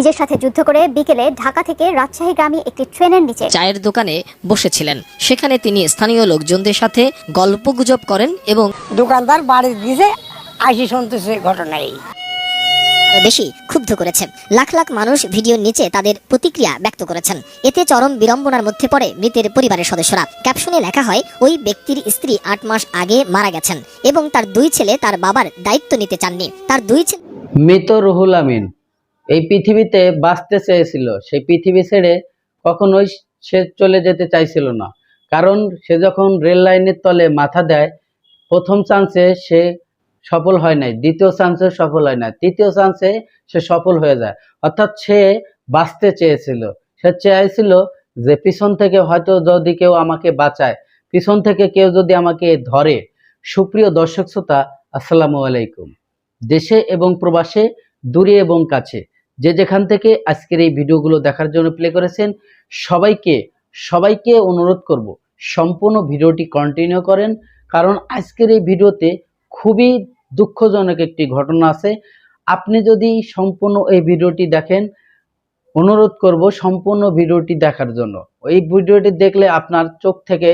নিজের সাথে যুদ্ধ করে বিকেলে ঢাকা থেকে রাজশাহী গ্রামে একটি ট্রেনের নিচে চায়ের দোকানে বসেছিলেন। সেখানে তিনি স্থানীয় লোকজনদের সাথে গল্পগুজব করেন এবং দোকানদার বাড়ি দিছে আইসি শুনতেছে ঘটনা এই বেশি ক্ষুব্ধ করেছে লাখ লাখ মানুষ ভিডিওর নিচে তাদের প্রতিক্রিয়া ব্যক্ত করেছেন। এতে চরম বিড়ম্বনার মধ্যে পড়ে মৃতের পরিবারের সদস্যরা। ক্যাপশনে লেখা হয় ওই ব্যক্তির স্ত্রী আট মাস আগে মারা গেছেন এবং তার দুই ছেলে তার বাবার দায়িত্ব নিতে চাননি। তার দুই ছেলে মৃত রুহুল আমিন। এই পৃথিবীতে বাঁচতে চেয়েছিল। সেই পৃথিবী ছেড়ে কখনোই সে চলে যেতে চাইছিল না। কারণ সে যখন রেল লাইনের তলে মাথা দেয়, প্রথম চান্সে সে সফল হয় নাই, দ্বিতীয় চান্সে সফল হয় না তৃতীয় চান্সে সে সফল হয়ে যায়। অর্থাৎ সে বাঁচতে চেয়েছিল। সে চেয়েছিল যে পিছন থেকে হয়তো যদি কেউ আমাকে বাঁচায়, পিছন থেকে কেউ যদি আমাকে ধরে। সুপ্রিয় দর্শক শ্রোতা, আসসালামু আলাইকুম। দেশে এবং প্রবাসে, দূরে এবং কাছে যে যেখান থেকে আজকের এই ভিডিওগুলো দেখার জন্য প্লে করেছেন, সবাইকে সবাইকে অনুরোধ করব, সম্পূর্ণ ভিডিওটি কন্টিনিউ করেন, কারণ আজকের এই ভিডিওতে খুবই দুঃখজনক একটি ঘটনা আছে। আপনি যদি সম্পূর্ণ এই ভিডিওটি দেখেন, অনুরোধ করব সম্পূর্ণ ভিডিওটি দেখার জন্য। এই ভিডিওটি দেখলে আপনার চোখ থেকে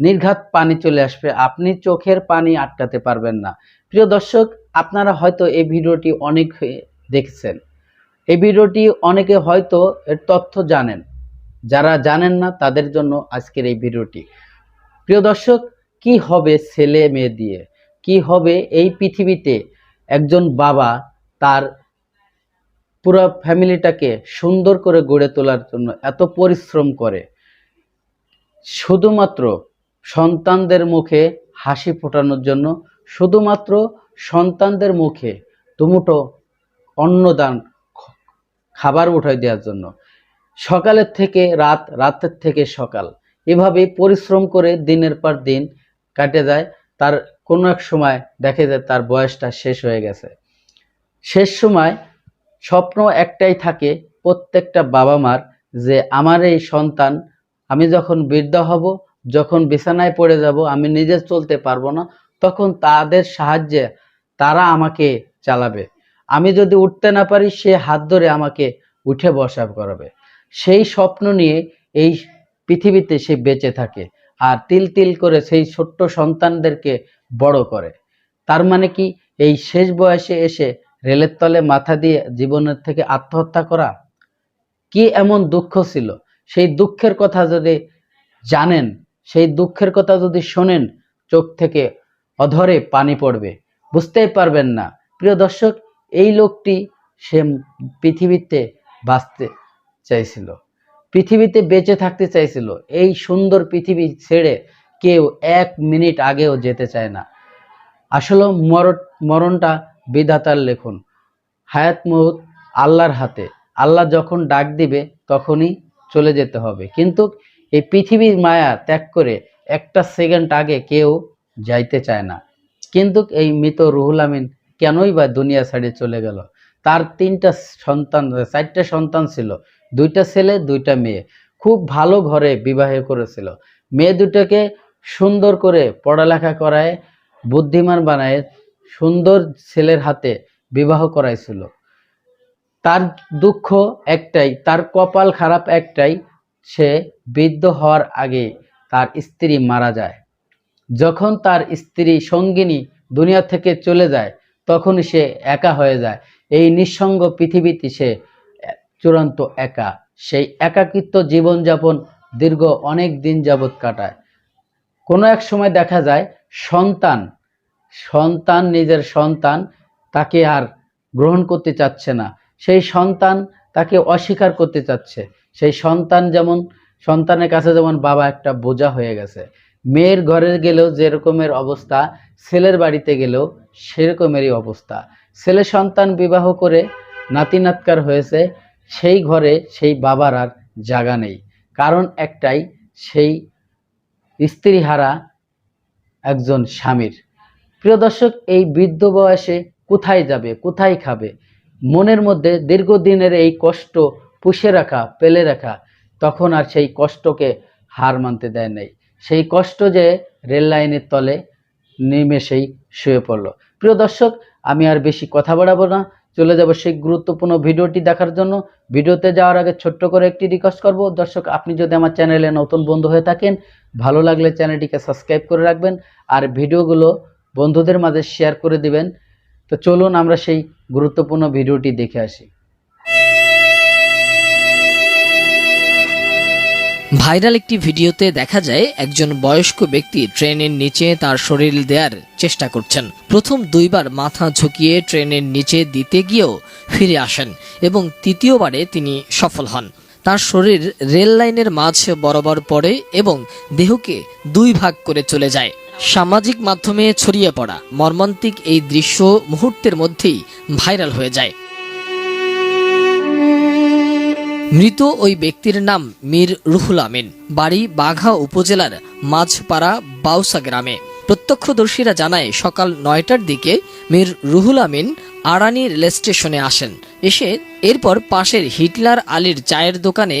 নির্ঘাত পানি চলে আসবে, আপনি চোখের পানি আটকাতে পারবেন না। প্রিয় দর্শক, আপনারা হয়তো এই ভিডিওটি অনেক দেখছেন। এই ভিডিওটি অনেকে হয়তো এর তথ্য জানেন। যারা জানেন না, তাদের জন্য আজকের এই ভিডিওটি। প্রিয় দর্শক, কি হবে ছেলে মেয়ে দিয়ে? কি হবে এই পৃথিবীতে একজন বাবা তার পুরো ফ্যামিলিটাকে সুন্দর করে গড়ে তোলার জন্য এত পরিশ্রম করে? শুধুমাত্র সন্তানদের মুখে হাসি ফোটানোর জন্য, শুধুমাত্র সন্তানদের মুখে দুমুটো অন্নদান খ- খাবার উঠাই দেওয়ার জন্য। সকালের থেকে রাত, রাতের থেকে সকাল। এভাবে পরিশ্রম করে দিনের পর দিন কাটে যায়। তার কোনো এক সময় দেখে যায় তার বয়সটা শেষ হয়ে গেছে। শেষ সময় স্বপ্ন একটাই থাকে প্রত্যেকটা বাবা মার যে, আমার এই সন্তান, আমি যখন বৃদ্ধ হব, যখন বিছানায় পড়ে যাব, আমি নিজে চলতে পারব না, তখন তাদের সাহায্যে তারা আমাকে চালাবে। আমি যদি উঠতে না পারি, সে হাত ধরে আমাকে উঠে বসা করাবে। সেই স্বপ্ন নিয়ে এই পৃথিবীতে সে বেঁচে থাকে আর তিল তিল করে সেই ছোট্ট সন্তানদেরকে বড় করে। তার মানে কি, এই শেষ বয়সে এসে রেলের তলে মাথা দিয়ে জীবনের থেকে আত্মহত্যা করা? কি এমন দুঃখ ছিল? সেই দুঃখের কথা যদি জানেন, সেই দুঃখের কথা যদি শোনেন, চোখ থেকে অধরে পানি পড়বে। বুঝতেই পারবেন না। প্রিয় দর্শক এই লোকটি সে পৃথিবীতে বাঁচতে চাইছিল, পৃথিবীতে বেঁচে থাকতে চাইছিল। এই সুন্দর পৃথিবী ছেড়ে কেউ এক মিনিট আগেও যেতে চায় না। আসলে মরণ, মরণটা বিধাতার লেখন। হায়াত মহুত আল্লাহর হাতে। আল্লাহ যখন ডাক দিবে, তখনই চলে যেতে হবে। কিন্তু এই পৃথিবীর মায়া ত্যাগ করে একটা সেকেন্ড আগে কেউ যাইতে চায় না। কিন্তু এই মৃত রুহুল আমিন কেনই বা দুনিয়া ছাড়ে চলে গেল? তার তিনটা সন্তান, চারটা সন্তান ছিল। দুইটা ছেলে, দুইটা মেয়ে। খুব ভালো ঘরে বিবাহ করেছিল। মেয়ে দুটোকে সুন্দর করে পড়ালেখা করায়, বুদ্ধিমান বানায়, সুন্দর ছেলের হাতে বিবাহ করাইছিল। তার দুঃখ একটাই, তার কপাল খারাপ একটাই, সে বৃদ্ধ হওয়ার আগে তার স্ত্রী মারা যায়। যখন তার স্ত্রী সঙ্গিনী দুনিয়া থেকে চলে যায় তখন সে একা হয়ে যায়। এই নিঃসঙ্গ পৃথিবীতে সে চূড়ান্ত একা। সেই একাকিত্ব জীবনযাপন দীর্ঘ অনেক দিন যাবৎ কাটায়। কোনো এক সময় দেখা যায়, সন্তান সন্তান, নিজের সন্তান তাকে আর গ্রহণ করতে চাচ্ছে না। সেই সন্তান তাকে অস্বীকার করতে চাচ্ছে। সেই সন্তান যেমন, সন্তানের কাছে যেমন বাবা একটা বোঝা হয়ে গেছে। মেয়ের ঘরে গেলেও যেরকমের অবস্থা, ছেলের বাড়িতে গেলেও সেরকমেরই অবস্থা। ছেলে সন্তান বিবাহ করে নাতি নাতকার হয়েছে, সেই ঘরে সেই বাবার আর জায়গা নেই। কারণ একটাই, সেই স্ত্রীহারা একজন স্বামীর। প্রিয় দর্শক, এই বৃদ্ধ বয়সে কোথায় যাবে, কোথায় খাবে? মনের মধ্যে দীর্ঘদিনের এই কষ্ট পুষে রাখা, পেলে রাখা, তখন আর সেই কষ্টকে হার মানতে দেয় নাই। সেই কষ্ট যে রেল লাইনের তলে নিমেষেই শুয়ে পড়ল। প্রিয় দর্শক, আমি আর বেশি কথা বাড়াবো না। চলে যাব সেই গুরুত্বপূর্ণ ভিডিওটি দেখার জন্য। ভিডিওতে যাওয়ার আগে ছোট্ট করে একটি রিকোয়েস্ট করব। দর্শক, আপনি যদি আমার চ্যানেলে নতুন বন্ধু হয়ে থাকেন, ভালো লাগলে চ্যানেলটিকে সাবস্ক্রাইব করে রাখবেন আর ভিডিওগুলো বন্ধুদের মাঝে শেয়ার করে দিবেন। তো চলুন আমরা সেই গুরুত্বপূর্ণ ভিডিওটি দেখে আসি। ভাইরাল একটি ভিডিওতে দেখা যায় একজন বয়স্ক ব্যক্তি ট্রেনের নিচে তার শরীর দেওয়ার চেষ্টা করছেন। প্রথম দুইবার মাথা ঝুঁকিয়ে ট্রেনের নিচে দিতে গিয়েও ফিরে আসেন এবং তৃতীয়বারে তিনি সফল হন। তার শরীর রেল লাইনের মাঝ বরাবর পড়ে এবং দেহকে দুই ভাগ করে চলে যায়। সামাজিক মাধ্যমে ছড়িয়ে পড়া মর্মান্তিক এই দৃশ্য মুহূর্তের মধ্যেই ভাইরাল হয়ে যায়। মৃত ওই ব্যক্তির নাম মীর রুহুল আমিন। বাড়ি বাঘা উপজেলার মাঝপাড়া বাউসা গ্রামে। প্রত্যক্ষদর্শীরা জানায়, সকাল নয়টার দিকে মীর রুহুল আমিন আড়ানি রেল স্টেশনে আসেন। এসে এরপর পাশের হিটলার আলীর চায়ের দোকানে